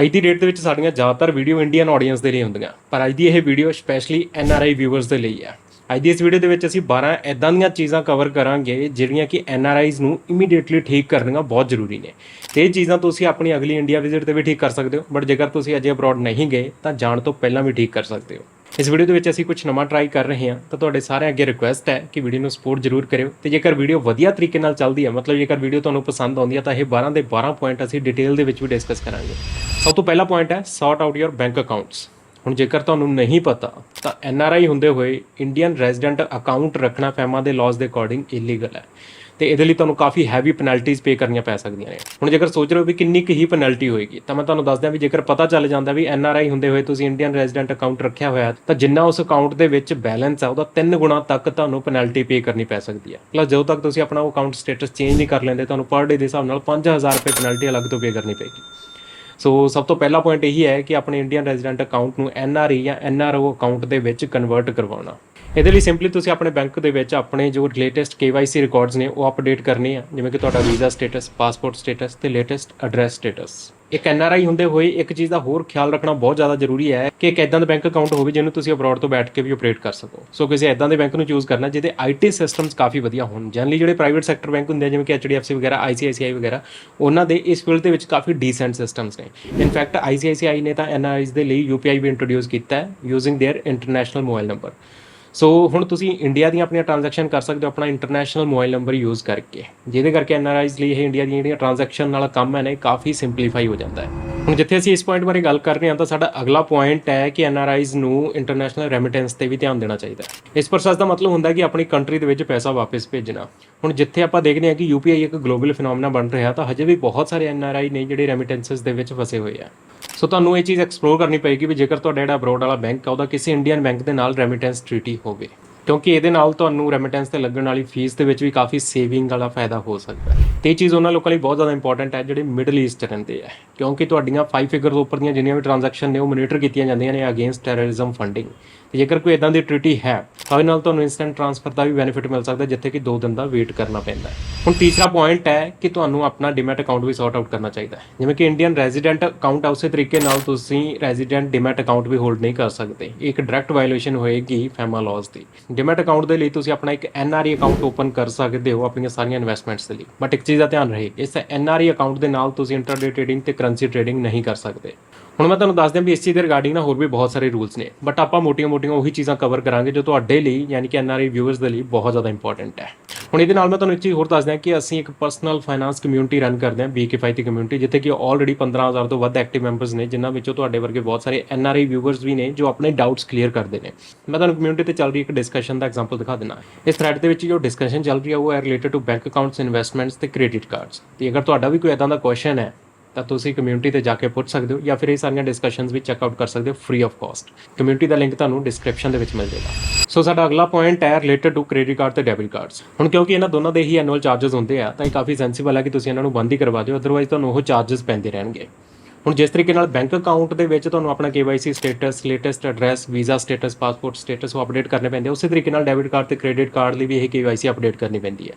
ਅੱਜ ਦੀ ਡੇਟ ਦੇ ਵਿੱਚ ਸਾਡੀਆਂ ਜ਼ਿਆਦਾਤਰ ਵੀਡੀਓ ਇੰਡੀਅਨ ਆਡੀਅנס ਦੇ ਲਈ ਹੁੰਦੀਆਂ। ਪਰ ਅੱਜ ਦੀ ਇਹ video specially N R I viewers ਦੇ ਲਈ ਹੈ। ਅੱਜ ਦੀ ਇਸ ਵੀਡੀਓ ਦੇ ਵਿੱਚ ਅਸੀਂ 12 ਐਦਾਂ ਦੀਆਂ ਚੀਜ਼ਾਂ ਕਵਰ ਕਰਾਂਗੇ, ਜਿਹੜੀਆਂ ਕਿ ਐਨ ਆਰ ਆਈਜ਼ ਨੂੰ ਇਮੀਡੀਏਟਲੀ ਠੀਕ ਕਰਨੀਆਂ ਬਹੁਤ ਜ਼ਰੂਰੀ ਨੇ। ਤੇ ਇਹ ਚੀਜ਼ਾਂ ਤੁਸੀਂ ਆਪਣੀ ਅਗਲੀ ਇੰਡੀਆ ਵਿਜ਼ਿਟ ਤੇ ਵੀ ਠੀਕ ਕਰ ਸਕਦੇ ਹੋ ਬਟ ਜੇਕਰ ਤੁਸੀਂ ਅਜੇ ਅਬਰੋਡ ਨਹੀਂ ਗਏ, ਤਾਂ ਜਾਣ ਤੋਂ ਪਹਿਲਾਂ ਵੀ ਠੀਕ ਕਰ ਸਕਦੇ ਹੋ। ਇਸ ਵੀਡੀਓ ਦੇ ਵਿੱਚ ਅਸੀਂ ਕੁਝ ਨਵਾਂ ਟਰਾਈ ਕਰ ਰਹੇ ਹਾਂ, ਤਾਂ ਤੁਹਾਡੇ ਸਾਰਿਆਂ ਅੱਗੇ ਰਿਕੁਐਸਟ ਹੈ ਕਿ ਵੀਡੀਓ ਨੂੰ ਸਪੋਰਟ ਜ਼ਰੂਰ ਕਰਿਓ। ਤੇ ਜੇਕਰ ਵੀਡੀਓ ਵਧੀਆ ਤਰੀਕੇ ਨਾਲ ਚੱਲਦੀ ਹੈ, ਮਤਲਬ ਜੇਕਰ ਵੀਡੀਓ ਤੁਹਾਨੂੰ ਪਸੰਦ ਆਉਂਦੀ ਹੈ, ਤਾਂ ਇਹ 12 ਦੇ 12 ਪੁਆਇੰਟ ਅਸੀਂ ਡਿਟੇਲ ਦੇ ਵਿੱਚ ਵੀ ਡਿਸਕਸ ਕਰਾਂਗੇ। ਸਭ ਤੋਂ ਪਹਿਲਾ ਪੁਆਇੰਟ ਹੈ sort out your bank accounts ਹੁਣ ਜੇਕਰ ਤੁਹਾਨੂੰ ਨਹੀਂ ਪਤਾ, ਤਾਂ ਐਨ ਆਰ ਆਈ ਹੁੰਦੇ ਹੋਏ ਇੰਡੀਅਨ ਰੈਜ਼ੀਡੈਂਟ ਅਕਾਊਂਟ ਰੱਖਣਾ ਫੈਮਾ ਦੇ ਲਾਜ਼ ਦੇ ਅਕੋਰਡਿੰਗ ਇਲੀਗਲ ਹੈ। ਤੇ ਇਹਦੇ ਲਈ ਤੁਹਾਨੂੰ ਕਾਫੀ ਹੈਵੀ ਪੈਨਲਟੀਜ਼ ਪੇ ਕਰਨੀਆਂ ਪੈ ਸਕਦੀਆਂ ਨੇ। ਹੁਣ ਜੇਕਰ ਸੋਚ ਰਹੇ ਹੋ ਵੀ ਕਿੰਨੀ ਕੁ ਹੀ ਪੈਨਲਟੀ ਹੋਏਗੀ, ਤਾਂ ਮੈਂ ਤੁਹਾਨੂੰ ਦੱਸ ਦਿਆਂ ਵੀ ਜੇਕਰ ਪਤਾ ਚੱਲ ਜਾਂਦਾ ਵੀ ਐਨ ਆਰ ਆਈ ਹੁੰਦੇ ਹੋਏ ਤੁਸੀਂ ਇੰਡੀਅਨ ਰੈਜ਼ੀਡੈਂਟ ਅਕਾਊਂਟ ਰੱਖਿਆ ਹੋਇਆ, ਤਾਂ ਜਿੰਨਾ ਉਸ ਅਕਾਊਂਟ ਦੇ ਵਿੱਚ ਬੈਲੈਂਸ ਆ, ਉਹਦਾ 3 ਗੁਣਾ ਤੱਕ ਤੁਹਾਨੂੰ ਪੈਨਲਟੀ ਪੇ ਕਰਨੀ ਪੈ ਸਕਦੀ ਹੈ ਪਲੱਸ ਜਦੋਂ ਤੱਕ ਤੁਸੀਂ ਆਪਣਾ ਅਕਾਊਂਟ ਸਟੇਟਸ ਚੇਂਜ ਨਹੀਂ ਕਰ ਲੈਂਦੇ, ਤੁਹਾਨੂੰ ਪਰ ਡੇ ਦੇ ਹਿਸਾਬ ਨਾਲ 5000 ਰੁਪਏ ਪੈਨਲਟੀ ਅਲੱਗ ਤੋਂ ਪੇ ਕਰਨੀ ਪਏਗੀ। ਸੋ ਸਭ ਤੋਂ ਪਹਿਲਾ ਪੁਆਇੰਟ ਇਹੀ ਹੈ ਕਿ ਆਪਣੇ ਇੰਡੀਅਨ ਰੈਜ਼ੀਡੈਂਟ ਅਕਾਊਂਟ ਨੂੰ ਐਨਆਰਈ ਜਾਂ ਐਨਆਰਓ ਅਕਾਊਂਟ ਦੇ ਵਿੱਚ ਕਨਵਰਟ ਕਰਵਾਉਣਾ। ਇਹਦੇ ਲਈ ਸਿੰਪਲੀ ਤੁਸੀਂ ਆਪਣੇ ਬੈਂਕ ਦੇ ਵਿੱਚ ਆਪਣੇ ਜੋ ਲੇਟੈਸਟ KYC ਰਿਕਾਰਡਸ ਨੇ ਉਹ ਅਪਡੇਟ ਕਰਨੇ ਆ ਜਿਵੇਂ ਕਿ ਤੁਹਾਡਾ ਵੀਜ਼ਾ ਸਟੇਟਸ ਪਾਸਪੋਰਟ ਸਟੇਟਸ ਤੇ ਲੇਟੈਸਟ ਐਡਰੈਸ ਸਟੇਟਸ ਇੱਕ ਐਨਆਰਆਈ ਹੁੰਦੇ ਹੋਏ ਇੱਕ ਚੀਜ਼ ਦਾ ਹੋਰ ਖਿਆਲ ਰੱਖਣਾ ਬਹੁਤ ਜ਼ਿਆਦਾ ਜ਼ਰੂਰੀ ਹੈ ਕਿ ਇੱਕ ਐਦਾਂ ਦਾ ਬੈਂਕ ਅਕਾਊਂਟ ਹੋਵੇ ਜਿਹਨੂੰ ਤੁਸੀਂ ਅਬਰੋਡ ਤੋਂ ਬੈਠ ਕੇ ਵੀ ਆਪਰੇਟ ਕਰ ਸਕੋ ਸੋ ਕਿਸੇ ਐਦਾਂ ਦੇ ਬੈਂਕ ਨੂੰ ਚੂਜ਼ ਕਰਨਾ ਜਿਹਦੇ ਆਈਟੀ ਸਿਸਟਮਸ ਕਾਫੀ ਵਧੀਆ ਹੋਣ ਜਨਰਲੀ ਜਿਹੜੇ ਪ੍ਰਾਈਵੇਟ ਸੈਕਟਰ ਬੈਂਕ ਹੁੰਦੇ ਆ ਜਿਵੇਂ ਕਿ HDFC ਵਗੈਰਾ ICICI ਵਗੈਰਾ ਉਹਨਾਂ ਦੇ ਇਸ ਫੀਲਡ ਦੇ ਵਿੱਚ ਕਾਫੀ ਡੀਸੈਂਟ ਸਿਸਟਮਸ ਨੇ ਇਨਫੈਕਟ ICICI ਨੇ ਤਾਂ NRIs ਦੇ ਲਈ UPI ਵੀ ਇੰਟਰੋਡਿਊਸ ਕੀਤਾ ਹੈ using their international mobile number so ਹੁਣ ਤੁਸੀਂ ਇੰਡੀਆ ਦੀਆਂ ਆਪਣੀਆਂ ਟ੍ਰਾਂਜੈਕਸ਼ਨ ਕਰ ਸਕਦੇ ਹੋ, ਆਪਣਾ ਇੰਟਰਨੈਸ਼ਨਲ ਮੋਬਾਈਲ ਨੰਬਰ ਯੂਜ਼ ਕਰਕੇ। ਜਿਹਦੇ ਕਰਕੇ ਐਨਆਰਆਈਜ਼ ਲਈ ਇਹ ਇੰਡੀਆ ਦੀਆਂ ਜਿਹੜੀਆਂ ਟ੍ਰਾਂਜੈਕਸ਼ਨ ਨਾਲ ਕੰਮ ਹੈ ਨਾ, ਇਹ ਕਾਫੀ ਸਿੰਪਲੀਫਾਈ ਹੋ ਜਾਂਦਾ ਹੈ। ਹੁਣ ਜਿੱਥੇ ਅਸੀਂ ਇਸ ਪੁਆਇੰਟ ਬਾਰੇ ਗੱਲ ਕਰ ਰਹੇ ਹਾਂ, ਤਾਂ ਸਾਡਾ ਅਗਲਾ ਪੁਆਇੰਟ ਹੈ ਕਿ ਐਨਆਰਆਈਜ਼ ਨੂੰ ਇੰਟਰਨੈਸ਼ਨਲ ਰੈਮਿਟੈਂਸ ਤੇ ਵੀ ਧਿਆਨ ਦੇਣਾ ਚਾਹੀਦਾ ਹੈ। ਇਸ ਪ੍ਰੋਸੈਸ ਦਾ ਮਤਲਬ ਹੁੰਦਾ ਕਿ ਆਪਣੀ ਕੰਟਰੀ ਦੇ ਵਿੱਚ ਪੈਸਾ ਵਾਪਸ ਭੇਜਣਾ। ਹੁਣ ਜਿੱਥੇ ਆਪਾਂ ਦੇਖਦੇ ਹਾਂ ਕਿ ਯੂਪੀਆਈ ਇੱਕ ਗਲੋਬਲ ਫਿਨੋਮੀਨਾ ਬਣ ਰਿਹਾ, ਤਾਂ ਹਜੇ ਵੀ ਬਹੁਤ ਸਾਰੇ ਐਨਆਰਆਈ ਨੇ ਜਿਹੜੇ ਰੈਮਿਟੈਂਸਸ ਦੇ ਵਿੱਚ ਫਸੇ ਹੋਏ ਆ। ਸੋ ਤੁਹਾਨੂੰ ਇਹ ਚੀਜ਼ ਐਕਸਪਲੋਰ ਕਰਨੀ ਪਏਗੀ ਵੀ ਜੇਕਰ ਤੁਹਾਡਾ ਜਿਹੜਾ ਅਬਰੋਡ ਵਾਲਾ ਬੈਂਕ ਆ, ਉਹਦਾ ਕਿਸੇ ਇੰਡੀਅਨ ਬੈਂਕ ਦੇ ਨਾਲ ਰੈਮਿਟੈਂਸ ਟ੍ਰੀਟੀ ਹੋਵੇ। ਕਿਉਂਕਿ ਇਹਦੇ ਨਾਲ ਤੁਹਾਨੂੰ ਰੈਮਿਟੈਂਸ ਤੇ ਲੱਗਣ ਵਾਲੀ ਫੀਸ ਦੇ ਵਿੱਚ ਵੀ ਕਾਫੀ ਸੇਵਿੰਗ ਵਾਲਾ ਫਾਇਦਾ ਹੋ ਸਕਦਾ ਹੈ। ਤੇ ਇਹ ਚੀਜ਼ ਉਹਨਾਂ ਲੋਕਾਂ ਲਈ ਬਹੁਤ ਜ਼ਿਆਦਾ ਇੰਪੋਰਟੈਂਟ ਹੈ, ਜਿਹੜੇ ਮਿਡਲ ਈਸਟ ਰਹਿੰਦੇ ਆ। ਕਿਉਂਕਿ ਤੁਹਾਡੀਆਂ 5 ਫਿਗਰ ਤੋਂ ਉੱਪਰ ਦੀਆਂ ਜਿੰਨੀਆਂ ਵੀ ਟ੍ਰਾਂਜੈਕਸ਼ਨ ਨੇ, ਉਹ ਮੋਨੀਟਰ ਕੀਤੀਆਂ ਜਾਂਦੀਆਂ ਨੇ ਅਗੇਂਸਟ ਟੈਰਰਿਜ਼ਮ ਫੰਡਿੰਗ ਤੇ ਜੇਕਰ ਕੋਈ ਇਦਾਂ ਦੀ ਟ੍ਰੀਟੀ ਹੈ, ਤਾਂ ਉਹਦੇ ਨਾਲ ਤੁਹਾਨੂੰ ਇਨਸਟੈਂਟ ਟ੍ਰਾਂਸਫਰ ਦਾ ਵੀ ਬੈਨੀਫਿਟ ਮਿਲ ਸਕਦਾ, ਜਿੱਥੇ ਕਿ 2 ਦਿਨ ਦਾ ਵੇਟ ਕਰਨਾ ਪੈਂਦਾ ਹੈ। ਹੁਣ ਤੀਸਰਾ ਪੁਆਇੰਟ ਹੈ ਕਿ ਤੁਹਾਨੂੰ ਆਪਣਾ ਡਿਮੈਟ ਅਕਾਊਂਟ ਵੀ ਸੌਰਟ ਆਊਟ ਕਰਨਾ ਚਾਹੀਦਾ ਹੈ। ਜਿਵੇਂ ਕਿ ਇੰਡੀਅਨ ਰੈਜ਼ੀਡੈਂਟ ਅਕਾਊਂਟ ਆ, ਉਸੇ ਤਰੀਕੇ ਨਾਲ ਤੁਸੀਂ ਰੈਜ਼ੀਡੈਂਟ ਡਿਮੈਟ ਅਕਾਊਂਟ ਵੀ ਹੋਲਡ ਨਹੀਂ ਕਰ ਸਕਦੇ। ਇਹ ਇੱਕ ਡਾਇਰੈਕਟ ਵਾਇਓਲੇਸ਼ਨ ਹੋਏਗੀ ਫੈਮਾ ਲਾਜ਼ ਦੀ। ਡਿਮੈਟ ਅਕਾਊਂਟ ਦੇ ਲਈ ਤੁਸੀਂ ਆਪਣਾ ਇੱਕ ਐਨਆਰਈ ਅਕਾਊਂਟ ਓਪਨ ਕਰ ਸਕਦੇ ਹੋ ਆਪਣੀਆਂ ਸਾਰੀਆਂ ਇਨਵੈਸਟਮੈਂਟਸ ਦੇ ਲਈ। ਬਟ ਇੱਕ ਚੀਜ਼ ਦਾ ਧਿਆਨ ਰਹੇ ਇਸ ਐਨਆਰਈ ਅਕਾਊਂਟ ਦੇ ਨਾਲ ਤੁਸੀਂ ਇੰਟਰਡੇ ਟ੍ਰੇਡਿੰਗ ਤੇ ਕਰੰਸੀ ਟ੍ਰੇਡਿੰਗ ਨਹੀਂ ਕਰ ਸਕਦੇ। ਹੁਣ ਮੈਂ ਤੁਹਾਨੂੰ ਦੱਸ ਦਿਆਂ ਵੀ ਇਸ ਚੀਜ਼ ਦੇ ਰਿਗਾਰਡਿੰਗ ਨਾ ਹੋਰ ਵੀ ਬਹੁਤ ਸਾਰੇ ਰੂਲਸ ਨੇ। ਬਟ ਆਪਾਂ ਮੋਟੀਆਂ-ਮੋਟੀਆਂ ਉਹੀ ਚੀਜ਼ਾਂ ਕਵਰ ਕਰਾਂਗੇ ਜੋ ਤੁਹਾਡੇ ਲਈ, ਯਾਨੀ ਕਿ ਐਨਆਰਆਈ ਵਿਊਅਰਸ ਦੇ ਲਈ ਬਹੁਤ ਜ਼ਿਆਦਾ ਇੰਪੋਰਟੈਂਟ ਹੈ। ਹੁਣ ਇਹਦੇ ਨਾਲ ਮੈਂ ਤੁਹਾਨੂੰ ਇੱਕ ਚੀਜ਼ ਹੋਰ ਦੱਸ ਦਿਆਂ ਕਿ ਅਸੀਂ ਇੱਕ ਪਰਸਨਲ ਫਾਈਨਾਂਸ ਕਮਿਊਨਿਟੀ ਰਨ ਕਰਦੇ ਹਾਂ ਬੀਕੇ ਫਾਈਤੀ ਕਮਿਊਨਿਟੀ ਜਿੱਥੇ ਕਿ ਆਲਰੇਡੀ 15000 ਤੋਂ ਵੱਧ ਐਕਟਿਵ ਮੈਂਬਰਸ ਨੇ, ਜਿਨ੍ਹਾਂ ਵਿੱਚੋਂ ਤੁਹਾਡੇ ਵਰਗੇ ਬਹੁਤ ਸਾਰੇ ਐਨਆਰਆਈ ਵਿਊਅਰਸ ਵੀ ਨੇ, ਜੋ ਆਪਣੇ ਡਾਊਟਸ ਕਲੀਅਰ ਕਰਦੇ ਨੇ। ਮੈਂ ਤੁਹਾਨੂੰ ਕਮਿਊਨਿਟੀ ਤੇ ਚੱਲ ਰਹੀ ਇੱਕ ਡਿਸਕਸ਼ਨ ਦਾ ਐਗਜ਼ਾਮਪਲ ਦਿਖਾ ਦਿੰਦਾ। ਇਸ ਥ੍ਰੈਡ ਦੇ ਵਿੱਚ ਜੋ ਡਿਸਕਸ਼ਨ ਚੱਲ ਰਹੀ ਹੈ ਉਹ ਹੈ related to bank accounts investments ਤੇ ਕ੍ਰੈਡਿਟ ਕਾਰਡਸ ਤੇ ਅਗਰ ਤੁਹਾਡਾ ਵੀ ਕੋਈ ਇਦਾਂ ਦਾ ਕੁਐਸਚਨ ਹੈ ਤਾਂ ਤੁਸੀਂ ਕਮਿਊਨਿਟੀ ਤੇ ਜਾ ਕੇ ਪੁੱਛ ਸਕਦੇ ਹੋ ਜਾਂ ਫਿਰ ਇਹ ਸਾਰੀਆਂ ਡਿਸਕਸ਼ਨਸ ਵੀ ਚੈੱਕ ਆਊਟ ਕਰ ਸਕਦੇ ਹੋ ਫ੍ਰੀ ਆਫ ਕਾਸਟ ਕਮਿਊਨਿਟੀ ਦਾ ਲਿੰਕ ਤੁਹਾਨੂੰ ਡਿਸਕ੍ਰਿਪਸ਼ਨ ਦੇ ਵਿੱਚ ਮਿਲ ਜਾਏਗਾ। ਸੋ ਸਾਡਾ ਅਗਲਾ ਪੁਆਇੰਟ ਹੈ ਰਿਲੇਟਡ ਟੂ ਕ੍ਰੈਡਿਟ ਕਾਰਡ ਤੇ ਡੈਬਿਟ ਕਾਰਡਸ ਹੁਣ ਕਿਉਂਕਿ ਇਹਨਾਂ ਦੋਨਾਂ ਦੇ ਹੀ ਐਨੂਅਲ ਚਾਰजेस ਹੁੰਦੇ ਆ ਤਾਂ ਇਹ ਕਾਫੀ ਸੈਂਸਿਬਲ ਹੈ ਕਿ ਤੁਸੀਂ ਇਹਨਾਂ ਨੂੰ ਬੰਦ ਹੀ ਕਰਵਾ ਦਿਓ ਅਦਰਵਾਈਜ਼ ਤੁਹਾਨੂੰ ਉਹ ਚਾਰजेस ਪੈਂਦੇ ਰਹਿਣਗੇ। ਹੁਣ ਜਿਸ ਤਰੀਕੇ ਨਾਲ ਬੈਂਕ ਅਕਾਊਂਟ ਦੇ ਵਿੱਚ ਤੁਹਾਨੂੰ ਆਪਣਾ KYC status, latest address, visa status, passport status ਉਹ ਅਪਡੇਟ ਕਰਨੇ ਪੈਂਦੇ ਉਸੇ ਤਰੀਕੇ ਨਾਲ ਡੈਬਿਟ ਕਾਰਡ ਤੇ ਕ੍ਰੈਡਿਟ ਕਾਰਡ ਲਈ ਵੀ ਇਹ KYC ਅਪਡੇਟ ਕਰਨੀ ਪੈਂਦੀ ਹੈ।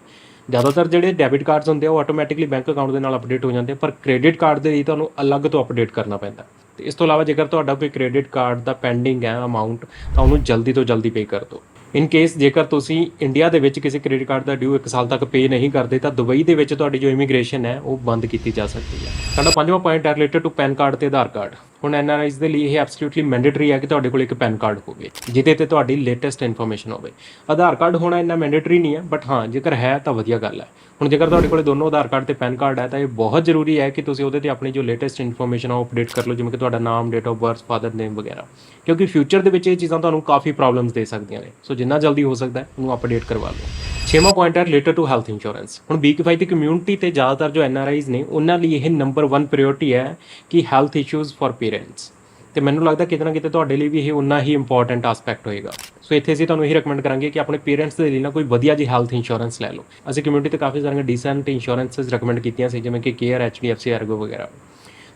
ਜ਼ਿਆਦਾਤਰ ਜਿਹੜੇ ਡੈਬਿਟ ਕਾਰਡਸ ਹੁੰਦੇ ਆ, ਉਹ ਆਟੋਮੈਟਿਕਲੀ ਬੈਂਕ ਅਕਾਊਂਟ ਦੇ ਨਾਲ ਅਪਡੇਟ ਹੋ ਜਾਂਦੇ ਪਰ ਕ੍ਰੈਡਿਟ ਕਾਰਡ ਦੇ ਲਈ ਤੁਹਾਨੂੰ ਅਲੱਗ ਤੋਂ ਅਪਡੇਟ ਕਰਨਾ ਪੈਂਦਾ। ਤੇ ਇਸ ਤੋਂ ਇਲਾਵਾ ਜੇਕਰ ਤੁਹਾਡਾ ਕੋਈ ਕ੍ਰੈਡਿਟ ਕਾਰਡ ਦਾ ਪੈਂਡਿੰਗ ਹੈ ਅਮਾਉਂਟ ਤਾਂ ਉਹਨੂੰ ਜਲਦੀ ਤੋਂ ਜਲਦੀ ਪੇ ਕਰ ਦਿਓ। ਇਨ ਕੇਸ ਜੇਕਰ ਤੁਸੀਂ ਇੰਡੀਆ ਦੇ ਵਿੱਚ ਕਿਸੇ ਕ੍ਰੈਡਿਟ ਕਾਰਡ ਦਾ ਡਿਊ 1 ਸਾਲ ਤੱਕ ਪੇ ਨਹੀਂ ਕਰਦੇ, ਤਾਂ ਦੁਬਈ ਦੇ ਵਿੱਚ ਤੁਹਾਡੀ ਜੋ ਇਮੀਗ੍ਰੇਸ਼ਨ ਹੈ, ਉਹ ਬੰਦ ਕੀਤੀ ਜਾ ਸਕਦੀ ਹੈ। ਸਾਡਾ ਪੰਜਵਾਂ ਪੁਆਇੰਟ ਹੈ ਰਿਲੇਟਡ ਟੂ ਪੈਨ ਕਾਰਡ ਤੇ ਆਧਾਰ ਕਾਰਡ ਹੁਣ ਐੱਨ ਆਰ ਆਈਜ਼ ਦੇ ਲਈ ਇਹ ਐਬਸੋਲੂਟਲੀ ਮੈਂਡੇਟਰੀ ਹੈ ਕਿ ਤੁਹਾਡੇ ਕੋਲ ਇੱਕ ਪੈਨ ਕਾਰਡ ਹੋਵੇ, ਜਿਹਦੇ ਤੇ ਤੁਹਾਡੀ ਲੇਟੈਸਟ ਇਨਫੋਰਮੇਸ਼ਨ ਹੋਵੇ। ਆਧਾਰ ਕਾਰਡ ਹੋਣਾ ਇੰਨਾ ਮੈਂਡੇਟਰੀ ਨਹੀਂ ਹੈ ਬਟ ਹਾਂ, ਜੇਕਰ ਹੈ ਤਾਂ ਵਧੀਆ ਗੱਲ ਹੈ। ਹੁਣ ਜੇਕਰ ਤੁਹਾਡੇ ਕੋਲ ਦੋਨੋਂ ਆਧਾਰ ਕਾਰਡ ਤੇ ਪੈਨ ਕਾਰਡ ਹੈ, ਤਾਂ ਇਹ ਬਹੁਤ ਜ਼ਰੂਰੀ ਹੈ ਕਿ ਤੁਸੀਂ ਉਹਦੇ ਤੇ ਆਪਣੀ ਜੋ ਲੇਟੈਸਟ ਇਨਫੋਰਮੇਸ਼ਨ ਆ ਉਹ ਅਪਡੇਟ ਕਰ ਲਓ, ਜਿਵੇਂ ਕਿ ਤੁਹਾਡਾ ਨਾਮ date of birth father name ਵਗੈਰਾ। ਕਿਉਂਕਿ ਫਿਊਚਰ ਦੇ ਵਿੱਚ ਇਹ ਚੀਜ਼ਾਂ ਤੁਹਾਨੂੰ ਕਾਫੀ ਪ੍ਰੋਬਲਮਸ ਦੇ ਸਕਦੀਆਂ ਨੇ। ਸੋ ਜਿੰਨਾ ਜਲਦੀ ਹੋ ਸਕਦਾ ਹੈ, ਉਹਨੂੰ ਅਪਡੇਟ ਕਰਵਾ ਲਓ। ਛੇਵਾਂ ਪੁਆਇੰਟ ਹੈ ਰਿਲੇਟਡ ਟੂ ਹੈਲਥ ਇੰਸ਼ੋਰੈਂਸ ਹੁਣ ਬੀਕਫਾਈ ਦੀ ਕਮਿਊਨਿਟੀ ਤੇ ਜ਼ਿਆਦਾਤਰ ਜੋ ਐੱਨ ਆਰ ਆਈਜ਼ ਨੇ, ਉਹਨਾਂ ਲਈ ਇਹ ਨੰਬਰ 1 ਪ੍ਰਾਇੋਰਟੀ ਹੈ ਕਿ ਹੈਲਥ ਇਸ਼ੂਜ਼ ਫॉर ਐਕਸਪੀਰੀਅੰਸ ਤੇ ਮੈਨੂੰ ਲੱਗਦਾ ਕਿਤੇ ਨਾ ਕਿਤੇ ਤੁਹਾਡੇ ਲਈ ਵੀ ਇਹ ਉਨਾ ਹੀ ਇੰਪੋਰਟੈਂਟ ਐਸਪੈਕਟ ਹੋਏਗਾ। ਸੋ ਇੱਥੇ ਅਸੀਂ ਤੁਹਾਨੂੰ ਇਹ ਰეკਮੈਂਡ ਕਰਾਂਗੇ ਕਿ ਆਪਣੇ ਪੇਰੈਂਟਸ ਦੇ ਲਈ ਨਾ ਕੋਈ ਵਧੀਆ ਜੀ ਹੈਲਥ ਇੰਸ਼ੋਰੈਂਸ ਲੈ ਲਓ। ਅਸੀਂ ਕਮਿਊਨਿਟੀ ਤੇ ਕਾਫੀ ਸਾਰੀਆਂ ਡੀਸੈਂਟ ਇੰਸ਼ੋਰੈਂਸਸ ਰეკਮੈਂਡ ਕੀਤੀਆਂ ਸੀ, ਜਿਵੇਂ ਕਿ ਕੇਅਰ ਐਚਡੀਐਫਸੀ ਆਰਗੋ ਵਗੈਰਾ।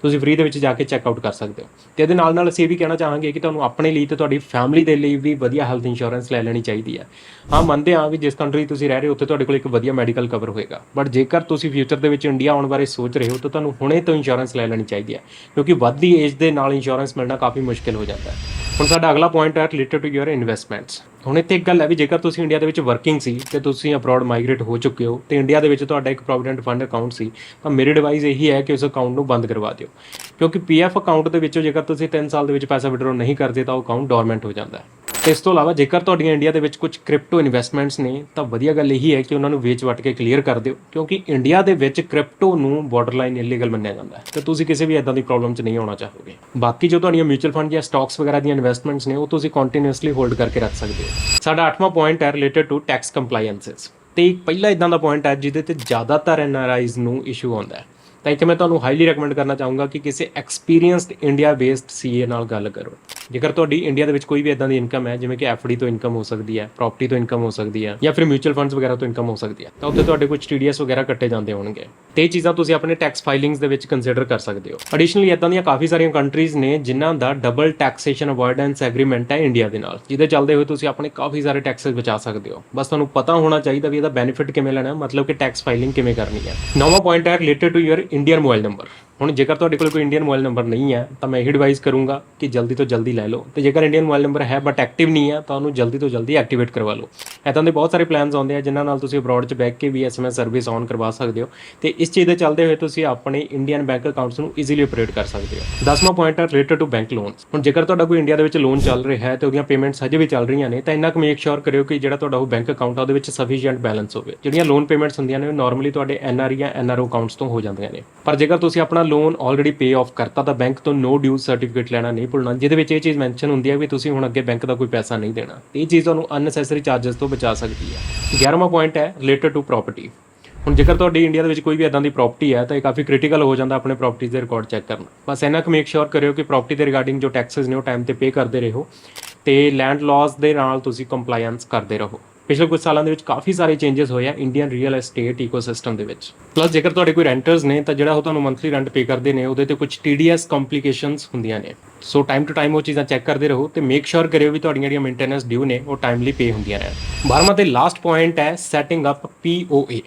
ਤੁਸੀਂ ਫ੍ਰੀ ਦੇ ਵਿੱਚ ਜਾ ਕੇ ਚੈੱਕ ਆਊਟ ਕਰ ਸਕਦੇ ਹੋ। ਤੇ ਇਹਦੇ ਨਾਲ ਨਾਲ ਅਸੀਂ ਇਹ ਵੀ ਕਹਿਣਾ ਚਾਹਾਂਗੇ ਕਿ ਤੁਹਾਨੂੰ ਆਪਣੇ ਲਈ ਤੇ ਤੁਹਾਡੀ ਫੈਮਿਲੀ ਦੇ ਲਈ ਵੀ ਵਧੀਆ ਹੈਲਥ ਇੰਸ਼ੋਰੈਂਸ ਲੈ ਲੈਣੀ ਚਾਹੀਦੀ ਹੈ। ਹਾਂ, ਮੰਨਦੇ ਹਾਂ ਵੀ ਜਿਸ ਕੰਟਰੀ ਤੁਸੀਂ ਰਹਿ ਰਹੇ ਹੋ, ਉੱਥੇ ਤੁਹਾਡੇ ਕੋਲ ਇੱਕ ਵਧੀਆ ਮੈਡੀਕਲ ਕਵਰ ਹੋਏਗਾ। ਬਟ ਜੇਕਰ ਤੁਸੀਂ ਫਿਊਚਰ ਦੇ ਵਿੱਚ ਇੰਡੀਆ ਆਉਣ ਬਾਰੇ ਸੋਚ ਰਹੇ ਹੋ, ਤਾਂ ਤੁਹਾਨੂੰ ਹੁਣੇ ਤੋਂ ਇੰਸ਼ੋਰੈਂਸ ਲੈ ਲੈਣੀ ਚਾਹੀਦੀ ਹੈ। ਕਿਉਂਕਿ ਵੱਧਦੀ ਏਜ ਦੇ ਨਾਲ ਇੰਸ਼ੋਰੈਂਸ ਮਿਲਣਾ ਕਾਫੀ ਮੁਸ਼ਕਿਲ ਹੋ ਜਾਂਦਾ ਹੈ। ਹੁਣ ਸਾਡਾ ਅਗਲਾ ਪੁਆਇੰਟ ਹੈ ਰਿਲੇਟਡ ਟੂ ਯੂਰ ਇਨਵੈਸਟਮੈਂਟਸ ਹੁਣ ਇੱਥੇ ਇੱਕ ਗੱਲ ਹੈ ਵੀ ਜੇਕਰ ਤੁਸੀਂ ਇੰਡੀਆ ਦੇ ਵਿੱਚ ਵਰਕਿੰਗ ਸੀ ਤੇ ਤੁਸੀਂ ਅਬਰੋਡ ਮਾਈਗ੍ਰੇਟ ਹੋ ਚੁੱਕੇ ਹੋ, ਤੇ ਇੰਡੀਆ ਦੇ ਵਿੱਚ ਤੁਹਾਡਾ ਇੱਕ ਪ੍ਰੋਵੀਡੈਂਟ ਫੰਡ ਅਕਾਊਂਟ ਸੀ, ਤਾਂ ਮੇਰੀ ਐਡਵਾਈਸ ਇਹੀ ਹੈ ਕਿ ਉਸ ਅਕਾਊਂਟ ਨੂੰ ਬੰਦ ਕਰਵਾ ਦਿਓ। ਕਿਉਂਕਿ ਪੀਐਫ ਅਕਾਊਂਟ ਦੇ ਵਿੱਚੋਂ ਜੇਕਰ ਤੁਸੀਂ 3 ਸਾਲ ਦੇ ਵਿੱਚ ਪੈਸਾ ਵਿਡਰੋ ਨਹੀਂ ਕਰਦੇ, ਤਾਂ ਉਹ ਅਕਾਊਂਟ ਡੋਰਮੈਂਟ ਹੋ ਜਾਂਦਾ ਹੈ। ਤੇ ਇਸ ਤੋਂ ਇਲਾਵਾ ਜੇਕਰ ਤੁਹਾਡੀਆਂ ਇੰਡੀਆ ਦੇ ਵਿੱਚ ਕੁਝ ਕ੍ਰਿਪਟੋ ਇਨਵੈਸਟਮੈਂਟਸ ਨੇ, ਤਾਂ ਵਧੀਆ ਗੱਲ ਇਹੀ ਹੈ ਕਿ ਉਹਨਾਂ ਨੂੰ ਵੇਚ ਵਟ ਕੇ ਕਲੀਅਰ ਕਰ ਦਿਓ, ਕਿਉਂਕਿ ਇੰਡੀਆ ਦੇ ਵਿੱਚ ਕ੍ਰਿਪਟੋ ਨੂੰ ਬਾਰਡਰਲਾਈਨ ਇਲੀਗਲ ਮੰਨਿਆ ਜਾਂਦਾ ਹੈ। ਤੇ ਤੁਸੀਂ ਕਿਸੇ ਵੀ ਇਦਾਂ ਦੀ ਪ੍ਰੋਬਲਮ 'ਚ ਨਹੀਂ ਆਉਣਾ ਚਾਹੋਗੇ। ਬਾਕੀ ਜੋ ਤੁਹਾਡੀਆਂ ਮਿਊਚੁਅਲ ਫੰਡ ਜਾਂ ਸਟਾਕਸ ਵਗੈਰਾ ਦੀਆਂ ਇਨਵੈਸਟਮੈਂਟਸ ਨੇ, ਉਹ ਤੁਸੀਂ ਕੰਟੀਨਿਊਸਲੀ ਹੋਲਡ ਕਰਕੇ ਰੱਖ ਸਕਦੇ ਹੋ। ਸਾਡਾ 8ਵਾਂ ਪੁਆਇੰਟ ਹੈ ਰਿਲੇਟਡ ਟੂ ਟੈਕਸ ਕੰਪਲਾਈਐਂਸਸ ਤੇ ਇੱਕ ਪਹਿਲਾ ਇਦਾਂ ਦਾ ਪੁਆਇੰਟ ਹੈ ਜਿਹਦੇ ਤੇ ਜ਼ਿਆਦਾਤਰ ਐਨਆਰਆਈਜ਼ ਨੂੰ ਇਸ਼ੂ ਆਉਂਦਾ ਹੈ। ਤਾਂ ਇੱਥੇ ਮੈਂ ਤੁਹਾਨੂੰ ਹਾਈਲੀ ਰეკਮੈਂਡ ਕਰਨਾ ਚਾਹੂੰਗਾ ਕਿ ਕਿਸੇ ਐਕਸਪੀਰੀਅੰਸਡ ਇੰਡੀਆ ਬੇਸਡ ਸੀਏ ਨਾਲ ਗੱਲ ਕਰੋ। ਜੇਕਰ ਤੁਹਾਡੀ ਇੰਡੀਆ ਦੇ ਵਿੱਚ ਕੋਈ ਵੀ ਇਦਾਂ ਦੀ ਇਨਕਮ ਹੈ, ਜਿਵੇਂ ਕਿ ਐਫਡੀ ਤੋਂ ਇਨਕਮ ਹੋ ਸਕਦੀ ਹੈ ਪ੍ਰਾਪਰਟੀ ਤੋਂ ਇਨਕਮ ਹੋ ਸਕਦੀ ਹੈ, ਜਾਂ ਫਿਰ ਮਿਊਚੁਅਲ ਫੰਡਸ ਵਗੈਰਾ ਤੋਂ ਇਨਕਮ ਹੋ ਸਕਦੀ ਹੈ, ਤਾਂ ਉੱਥੇ ਤੁਹਾਡੇ ਕੁਝ ਟੀਡੀਐਸ ਵਗੈਰਾ ਕੱਟੇ ਜਾਂਦੇ ਹੋਣਗੇ। ਤੇ ਇਹ ਚੀਜ਼ਾਂ ਤੁਸੀਂ ਆਪਣੇ ਟੈਕਸ ਫਾਈਲਿੰਗਸ ਦੇ ਵਿੱਚ ਕੰਸੀਡਰ ਕਰ ਸਕਦੇ ਹੋ। ਐਡੀਸ਼ਨਲੀ ਇਦਾਂ ਦੀਆਂ ਕਾਫੀ ਸਾਰੀਆਂ ਕੰਟਰੀਜ਼ ਨੇ ਜਿਨ੍ਹਾਂ ਦਾ ਡਬਲ ਟੈਕਸੇਸ਼ਨ ਅਵੋਇਡੈਂਸ ਐਗਰੀਮੈਂਟ ਹੈ ਇੰਡੀਆ ਦੇ ਨਾਲ, ਜਿਹਦੇ ਚੱਲਦੇ ਹੋਏ ਤੁਸੀਂ ਆਪਣੇ ਕਾਫੀ ਸਾਰੇ ਟੈਕਸਸ ਬਚਾ ਸਕਦੇ ਹੋ। ਬਸ ਤੁਹਾਨੂੰ ਪਤਾ ਹੋਣਾ ਚਾਹੀਦਾ ਵੀ ਇਹਦਾ ਬੈਨੀਫਿਟ ਕਿਵੇਂ ਲੈਣਾ ਹੈ ਮਤਲਬ ਕਿ ਟੈਕਸ ਫਾਈਲਿੰਗ ਕਿਵੇਂ ਕਰਨੀ ਹੈ। ਨਵਾਂ ਪੁਆਇੰਟ ਹੈ related to your Indian mobile number ਹੁਣ ਜੇਕਰ ਤੁਹਾਡੇ ਕੋਲ ਕੋਈ ਇੰਡੀਅਨ ਮੋਬਾਈਲ ਨੰਬਰ ਨਹੀਂ ਹੈ, ਤਾਂ ਮੈਂ ਇਹ ਐਡਵਾਈਸ ਕਰੂੰਗਾ ਕਿ ਜਲਦੀ ਤੋਂ ਜਲਦੀ ਲੈ ਲਓ। ਤੇ ਜੇਕਰ ਇੰਡੀਅਨ ਮੋਬਾਈਲ ਨੰਬਰ ਹੈ ਬਟ ਐਕਟਿਵ ਨਹੀਂ ਹੈ, ਤਾਂ ਉਹਨੂੰ ਜਲਦੀ ਤੋਂ ਜਲਦੀ ਐਕਟੀਵੇਟ ਕਰਵਾ ਲਓ। ਇਦਾਂ ਦੇ ਬਹੁਤ ਸਾਰੇ ਪਲਾਨਸ ਆਉਂਦੇ ਆ, ਜਿਨ੍ਹਾਂ ਨਾਲ ਤੁਸੀਂ ਅਬਰੋਡ 'ਚ ਬੈਠ ਕੇ ਵੀ ਐਸਐਮਐਸ ਸਰਵਿਸ ਔਨ ਕਰਵਾ ਸਕਦੇ ਹੋ। ਤੇ ਇਸ ਚੀਜ਼ ਦੇ ਚੱਲਦੇ ਹੋਏ ਤੁਸੀਂ ਆਪਣੇ ਇੰਡੀਅਨ ਬੈਂਕ ਅਕਾਊਂਟਸ ਨੂੰ ਈਜ਼ੀਲੀ ਆਪਰੇਟ ਕਰ ਸਕਦੇ ਹੋ। 10ਵਾਂ ਪੁਆਇੰਟ ਹੈ ਰਿਲੇਟਡ ਟੂ ਬੈਂਕ ਲੋਨਸ ਹੁਣ ਜੇਕਰ ਤੁਹਾਡਾ ਕੋਈ ਇੰਡੀਆ ਦੇ ਵਿੱਚ ਲੋਨ ਚੱਲ ਰਿਹਾ ਹੈ ਤੇ ਉਹਦੀਆਂ ਪੇਮੈਂਟਸ ਹਜੇ ਵੀ ਚੱਲ ਰਹੀਆਂ ਨੇ, ਤਾਂ ਇੰਨਾ ਕੁ ਮੇਕ ਸ਼ੋਰ ਕਰਿਓ ਕਿ ਜਿਹੜਾ ਤੁਹਾਡਾ ਉਹ ਬੈਂਕ ਅਕਾਊਂਟ ਆ, ਉਹਦੇ ਵਿੱਚ ਸਫੀਸ਼ੀਐਂਟ ਬੈਲੈਂਸ ਹੋਵੇ। ਜਿਹੜੀਆਂ ਲੋਨ ਪੇਮੈਂਟਸ ਹੁੰਦੀਆਂ ਨੇ, ਉਹ ਨਾਰਮਲੀ ਤੁਹਾਡੇ ਐਨਆਰ ਜਾਂ ਐਨਆਰਓ ਅਕਾਊਂਟਸ ਤੋਂ ਹੋ ਜਾਂਦੀਆਂ ਨੇ। ਪਰ ਜੇਕਰ ਤੁਸੀਂ ਆਪਣਾ ਲੋਨ ਆਲਰੇਡੀ ਪੇ ਆਫ ਕਰਤਾ, ਤਾਂ ਬੈਂਕ ਤੋਂ ਨੋ ਡਿਊ ਸਰਟੀਫਿਕੇਟ ਲੈਣਾ ਨਹੀਂ ਭੁੱਲਣਾ, ਜਿਹਦੇ ਵਿੱਚ ਇਹ ਚੀਜ਼ ਮੈਂਸ਼ਨ ਹੁੰਦੀ ਹੈ ਵੀ ਤੁਸੀਂ ਹੁਣ ਅੱਗੇ ਬੈਂਕ ਦਾ ਕੋਈ ਪੈਸਾ ਨਹੀਂ ਦੇਣਾ। ਤੇ ਇਹ ਚੀਜ਼ ਤੁਹਾਨੂੰ ਅਨਨੈਸੈਸਰੀ ਚਾਰजेस ਤੋਂ ਬਚਾ ਸਕਦੀ ਹੈ। 11ਵਾਂ ਪੁਆਇੰਟ ਹੈ ਰਿਲੇਟਡ ਟੂ ਪ੍ਰਾਪਰਟੀ ਹੁਣ ਜੇਕਰ ਤੁਹਾਡੀ ਇੰਡੀਆ ਦੇ ਵਿੱਚ ਕੋਈ ਵੀ ਇਦਾਂ ਦੀ ਪ੍ਰਾਪਰਟੀ ਹੈ, ਤਾਂ ਇਹ ਕਾਫੀ ਕ੍ਰਿਟੀਕਲ ਹੋ ਜਾਂਦਾ ਆਪਣੇ ਪ੍ਰਾਪਰਟੀਜ਼ ਦੇ ਰਿਕਾਰਡ ਚੈੱਕ ਕਰਨਾ। ਬਸ ਇਹਨਾਂ ਕੁ ਮੇਕ ਸ਼ੋਰ ਕਰਿਓ ਕਿ ਪ੍ਰਾਪਰਟੀ ਦੇ ਰਿਗਾਰਡਿੰਗ ਜੋ ਟੈਕਸਸ ਨੇ ਉਹ ਟਾਈਮ ਤੇ ਪੇ ਕਰਦੇ ਰਹੋ ਤੇ ਲੈਂਡ ਲਾਜ਼ ਦੇ ਨਾਲ ਤੁਸੀਂ ਕੰਪਲਾਈਐਂਸ ਕਰਦੇ ਰਹੋ। ਪਿਛਲੇ ਕੁਝ ਸਾਲਾਂ ਦੇ ਵਿੱਚ ਕਾਫੀ ਸਾਰੇ ਚੇਂਜਸ ਹੋਏ ਆ ਇੰਡੀਅਨ ਰੀਅਲ ਏਸਟੇਟ ਇਕੋਸਿਸਟਮ ਦੇ ਵਿੱਚ। ਪਲੱਸ ਜੇਕਰ ਤੁਹਾਡੇ ਕੋਈ ਰੈਂਟਰਸ ਨੇ, ਤਾਂ ਜਿਹੜਾ ਉਹ ਤੁਹਾਨੂੰ ਮੰਥਲੀ ਰੈਂਟ ਪੇ ਕਰਦੇ ਨੇ, ਉਹਦੇ ਤੇ ਕੁਝ TDS ਕੰਪਲਿਕੇਸ਼ਨਸ ਹੁੰਦੀਆਂ ਨੇ। ਸੋ ਟਾਈਮ ਟੂ ਟਾਈਮ ਉਹ ਚੀਜ਼ਾਂ ਚੈੱਕ ਕਰਦੇ ਰਹੋ ਤੇ ਮੇਕ ਸ਼ੋਰ ਕਰਿਓ ਵੀ ਤੁਹਾਡੀਆਂ ਜਿਹੜੀਆਂ ਮੇਨਟੇਨੈਂਸ ਡਿਊ ਨੇ, ਉਹ ਟਾਈਮਲੀ ਪੇ ਹੁੰਦੀਆਂ ਨੇ 12ਵਾਂ ਤੇ ਲਾਸਟ ਪੁਆਇੰਟ ਹੈ ਸੈਟਿੰਗ ਅਪ POA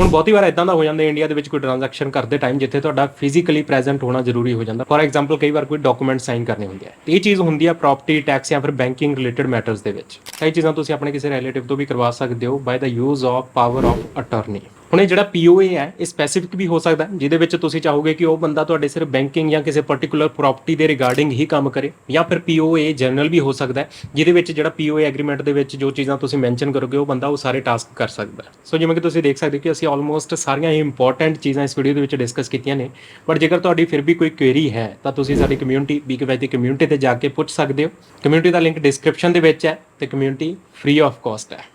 ਹੁਣ ਬਹੁਤੀ ਵਾਰ ਇਦਾਂ ਦਾ ਹੋ ਜਾਂਦਾ ਇੰਡੀਆ ਦੇ ਵਿੱਚ ਕੋਈ ਟ੍ਰਾਂਜੈਕਸ਼ਨ ਕਰਦੇ ਟਾਈਮ ਜਿੱਥੇ ਤੁਹਾਡਾ ਫਿਜ਼ੀਕਲੀ ਪ੍ਰੈਜ਼ੈਂਟ ਹੋਣਾ ਜ਼ਰੂਰੀ ਹੋ ਜਾਂਦਾ। ਫੋਰ ਐਗਜ਼ਾਮਪਲ ਕਈ ਵਾਰ ਕੋਈ ਡਾਕੂਮੈਂਟ ਸਾਈਨ ਕਰਨੇ ਹੁੰਦੇ ਆ ਤੇ ਇਹ ਚੀਜ਼ ਹੁੰਦੀ ਆ ਪ੍ਰਾਪਰਟੀ ਟੈਕਸ ਜਾਂ ਫਿਰ ਬੈਂਕਿੰਗ ਰਿਲੇਟਡ ਮੈਟਰਸ ਦੇ ਵਿੱਚ। ਇਹ ਚੀਜ਼ਾਂ ਤੁਸੀਂ ਆਪਣੇ ਕਿਸੇ ਰਿਲੇਟਿਵ ਤੋਂ ਵੀ ਕਰਵਾ ਸਕਦੇ ਹੋ by the use of power of attorney ਹੁਣ ਇਹ ਜਿਹੜਾ POA ਹੈ, ਇਹ ਸਪੈਸੀਫਿਕ ਵੀ ਹੋ ਸਕਦਾ ਜਿਹਦੇ ਵਿੱਚ ਤੁਸੀਂ ਚਾਹੋਗੇ ਕਿ ਉਹ ਬੰਦਾ ਤੁਹਾਡੇ ਸਿਰਫ ਬੈਂਕਿੰਗ ਜਾਂ ਕਿਸੇ ਪਾਰਟਿਕੂਲਰ ਪ੍ਰਾਪਰਟੀ ਦੇ ਰਿਗਾਰਡਿੰਗ ਹੀ ਕੰਮ ਕਰੇ, ਜਾਂ ਫਿਰ POA ਜਨਰਲ ਵੀ ਹੋ ਸਕਦਾ ਜਿਹਦੇ ਵਿੱਚ ਜਿਹੜਾ POA ਐਗਰੀਮੈਂਟ ਦੇ ਵਿੱਚ ਜੋ ਚੀਜ਼ਾਂ ਤੁਸੀਂ ਮੈਂਸ਼ਨ ਕਰੋਗੇ, ਉਹ ਬੰਦਾ ਉਹ ਸਾਰੇ ਟਾਸਕ ਕਰ ਸਕਦਾ ਸੋ ਜਿਵੇਂ ਕਿ ਤੁਸੀਂ ਦੇਖ ਸਕਦੇ ਹੋ ਕਿ ਅਸੀਂ ਆਲਮੋਸਟ ਸਾਰੀਆਂ ਹੀ ਇੰਪੋਰਟੈਂਟ ਚੀਜ਼ਾਂ ਇਸ ਵੀਡੀਓ ਦੇ ਵਿੱਚ ਡਿਸਕਸ ਕੀਤੀਆਂ ਨੇ ਬਟ ਜੇਕਰ ਤੁਹਾਡੀ ਫਿਰ ਵੀ ਕੋਈ ਕੁਐਰੀ ਹੈ, ਤਾਂ ਤੁਸੀਂ ਸਾਡੀ ਕਮਿਊਨਿਟੀ ਬੀਕੇ ਦੀ ਕਮਿਊਨਿਟੀ ਤੇ ਜਾ ਕੇ ਪੁੱਛ ਸਕਦੇ ਹੋ। ਕਮਿਊਨਿਟੀ ਦਾ ਲਿੰਕ ਡਿਸਕ੍ਰਿਪਸ਼ਨ ਦੇ ਵਿੱਚ ਹੈ ਤੇ ਕਮਿਊਨਿਟੀ ਫ੍ਰੀ ਆਫ ਕਾਸਟ ਹੈ।